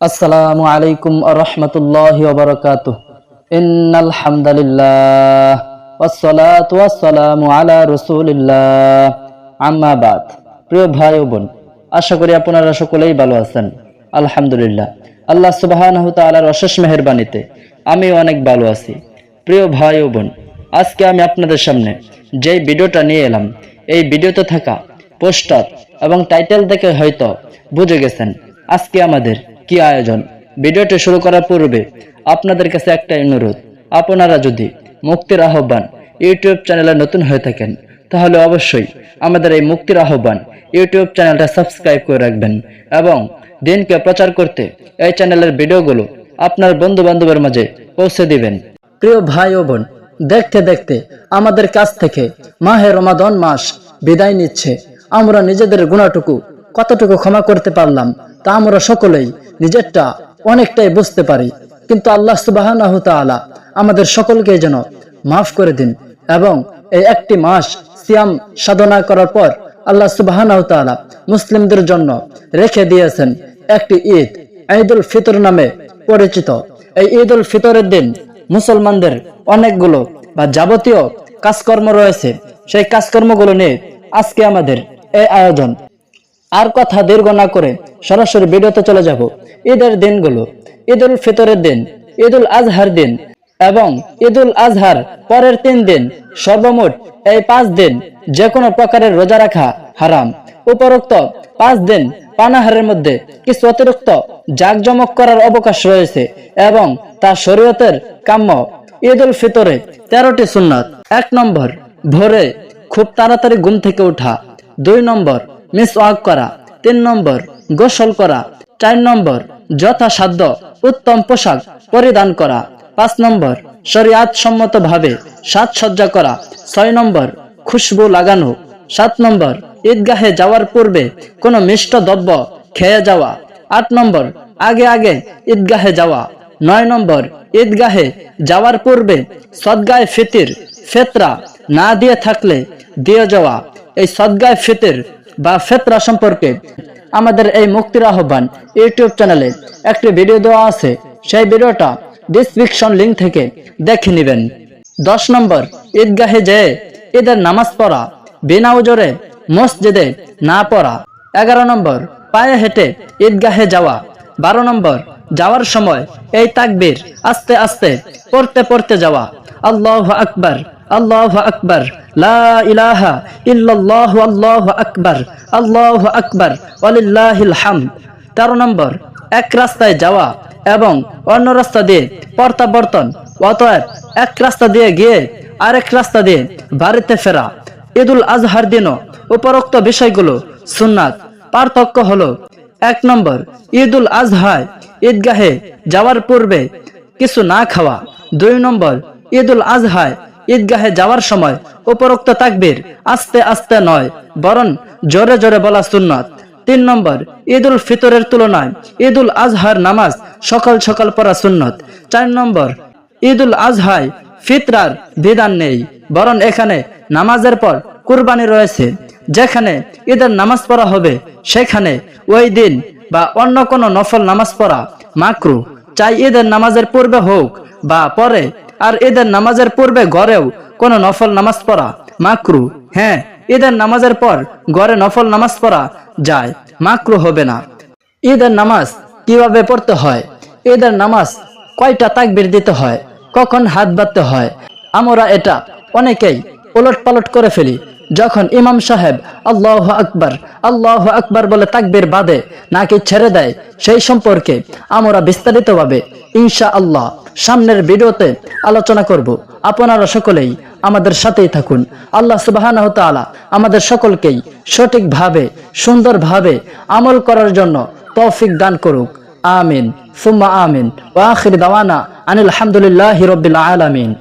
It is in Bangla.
আসসালামু আলাইকুম রহমতুল্লাহ ওবরকাত ইন্নাল হামদালিল্লাহ ওয়াসসালাতু ওয়াসসালামু আলা রাসূলিল্লাহ। আম্মা বাদ। প্রিয় ভাই ও বোন, আশা করি আপনারা সকলেই ভালো আছেন। আলহামদুলিল্লাহ। আল্লাহ সুবহানাহু তাআলার অশেষ মেহেরবানিতে আমি অনেক ভালো আছি। প্রিয় ভাই ও বোন, আজকে আমি আপনাদের সামনে যে ভিডিওটা নিয়ে এলাম, এই ভিডিওতে থাকা পোস্টার এবং টাইটেল দেখে হয়তো বুঝে গেছেন, আজকে আমাদের কি আয়োজন? ভিডিওটি শুরু করার পূর্বে আপনাদের কাছে একটা অনুরোধ, আপনারা যদি মুক্তির আহ্বান ইউটিউব চ্যানেলে নতুন হয়ে থাকেন, তাহলে অবশ্যই আমাদের এই মুক্তির আহ্বান ইউটিউব চ্যানেলটা সাবস্ক্রাইব করে রাখবেন এবং দিনকে প্রচার করতে এই চ্যানেলের ভিডিওগুলো আপনার বন্ধু বান্ধবের মাঝে পৌঁছে দিবেন। প্রিয় ভাই ও বোন, দেখতে দেখতে আমাদের কাছ থেকে মাহে রমাদন মাস বিদায় নিচ্ছে। আমরা নিজেদের গুণাটুকু কতটুকু ক্ষমা করতে পারলাম তা আমরা সকলেই নিজেরটা অনেকটাই বুঝতে পারি। কিন্তু আল্লাহ সুবাহ আমাদের সকলকে যেন মাফ করে দিন এবং এই একটি মাস সিয়াম সাধনা করার পর আল্লাহ সুবাহ মুসলিমদের জন্য রেখে দিয়েছেন একটি ঈদ, ঈদুল ফিতর নামে পরিচিত। এই ঈদ উল ফিতরের দিন মুসলমানদের অনেকগুলো বা যাবতীয় কাজকর্ম রয়েছে। সেই কাজকর্মগুলো নিয়ে আজকে আমাদের এই আয়োজন আর কথা দীর্ঘ না করে সরাসরি ভিডিওতে চলে যাব। ঈদের দিনগুলো ঈদ উল ফিতরের দিন ঈদ উল আজহার দিন এবং ঈদ উল আজহার পরের তিন দিন সর্বমোট এই পাঁচ দিন যে কোনো প্রকারের রোজা রাখা হারাম। উপরোক্ত পাঁচ দিন পানাহারের মধ্যে কিছু অতিরিক্ত জাকজমক করার অবকাশ রয়েছে এবং তা শরীয়তের কাম্য। ঈদ উল ফিতরে তেরোটি সুন্নাত। এক নম্বর, ভোরে খুব তাড়াতাড়ি ঘুম থেকে ওঠা। দুই নম্বর মিস ওয়াক করা, তিন নম্বর গোসল করা, চার নম্বর যথাসাধ্য উত্তম পোশাক পরিধান করা, পাঁচ নম্বর শরিয়াত সম্মত ভাবে সাজসজ্জা করা, ছয় নম্বর খুশবু লাগানো, সাত নম্বর ঈদগাহে যাওয়ার পূর্বে কোনো মিষ্ট দ্রব্য খেয়ে যাওয়া, আট নম্বর আগে আগে ঈদগাহে যাওয়া, নয় নম্বর ঈদগাহে যাওয়ার পূর্বে সদগায় ফিতির ফেতরা না দিয়ে থাকলে দিয়ে যাওয়া, এই সদগায় ফিতির বা ফেতরা সম্পর্কে আমাদের এই মুক্তির আহ্বান ইউটিউব চ্যানেলে একটি ভিডিও দেওয়া আছে। সেই ভিডিওটা ডিসক্রিপশন লিঙ্ক থেকে দেখে নেবেন। দশ নম্বর, ঈদগাহে যেয়ে ঈদের নামাজ পড়া, বিনা উজরে মসজিদে না পড়া। এগারো নম্বর, পায়ে হেঁটে ঈদগাহে যাওয়া। বারো নম্বর, যাওয়ার সময় এই তাকবীর আস্তে আস্তে পড়তে পড়তে যাওয়া। আল্লাহ আকবার আল্লাহ আকবার। লা ইলাহা ইল্লাল্লাহ আল্লাহ আকবার আল্লাহ আকবার, ওয়ালিল্লাহিল হামদ। তেরো নম্বর, এক রাস্তায় যাওয়া এবং অন্য রাস্তা দিয়ে প্রত্যাবর্তন অতএব এক রাস্তা দিয়ে গিয়ে আরেক রাস্তা দিয়ে বাড়িতে ফেরা। ঈদুল আজহার দিনও উপরোক্ত বিষয়গুলো সুন্নাত। পার্থক্য হলো এক নম্বর, ঈদুল আজহায় ঈদগাহে যাওয়ার পূর্বে কিছু না খাওয়া। দুই নম্বর, ঈদুল আজহায় ঈদগাহে যাওয়ার সময় উপরোক্ত তাকবীর আস্তে আস্তে নয়, বরং জোরে জোরে বলা সুন্নত। তিন নম্বর, ঈদুল ফিতরের তুলনায় ঈদুল আজহার নামাজ সকাল সকাল পড়া সুন্নত। চার নম্বর, ঈদুল আজহায় ফিতরার বিধান নেই, বরং এখানে নামাজের পর কুরবানি রয়েছে। যেখানে ঈদের নামাজ পড়া হবে, সেখানে ওই দিন বা অন্য কোনো নফল নামাজ পড়া মাকরু। চাই ঈদের নামাজের পূর্বে হোক বা পরে আর এদের নামাজের পূর্বে ঘরেও কোন নফল নামাজ পড়া মাকরু। হ্যাঁ ঈদের নামাজের পর ঘরে নফল নামাজ পড়া যায়, মাকরু হবে না। ঈদের নামাজ কীভাবে পড়তে হয়? ঈদের নামাজ কয়টা তাকবির দিতে হয়? কখন হাত বাঁধতে হয়? আমরা এটা অনেকেই ওলট পালট করে ফেলি। যখন ইমাম সাহেব আল্লাহ আকবর আল্লাহ আকবর বলে তাকবির বাদে নাকি ছেড়ে দেয়, সেই সম্পর্কে আমরা বিস্তারিতভাবে ইনশা আল্লাহ সামনের ভিডিওতে আলোচনা করব। আপনারা সকলেই আমাদের সাথেই থাকুন। আল্লাহ সুবাহ আমাদের সকলকেই সঠিকভাবে, সুন্দরভাবে আমল করার জন্য তৌফিক দান করুক। আমিন। সুম্মা আমিন। ওয়াখির দাওয়ানা আনিল হামদুলিল্লাহি রব্বিল আলামিন।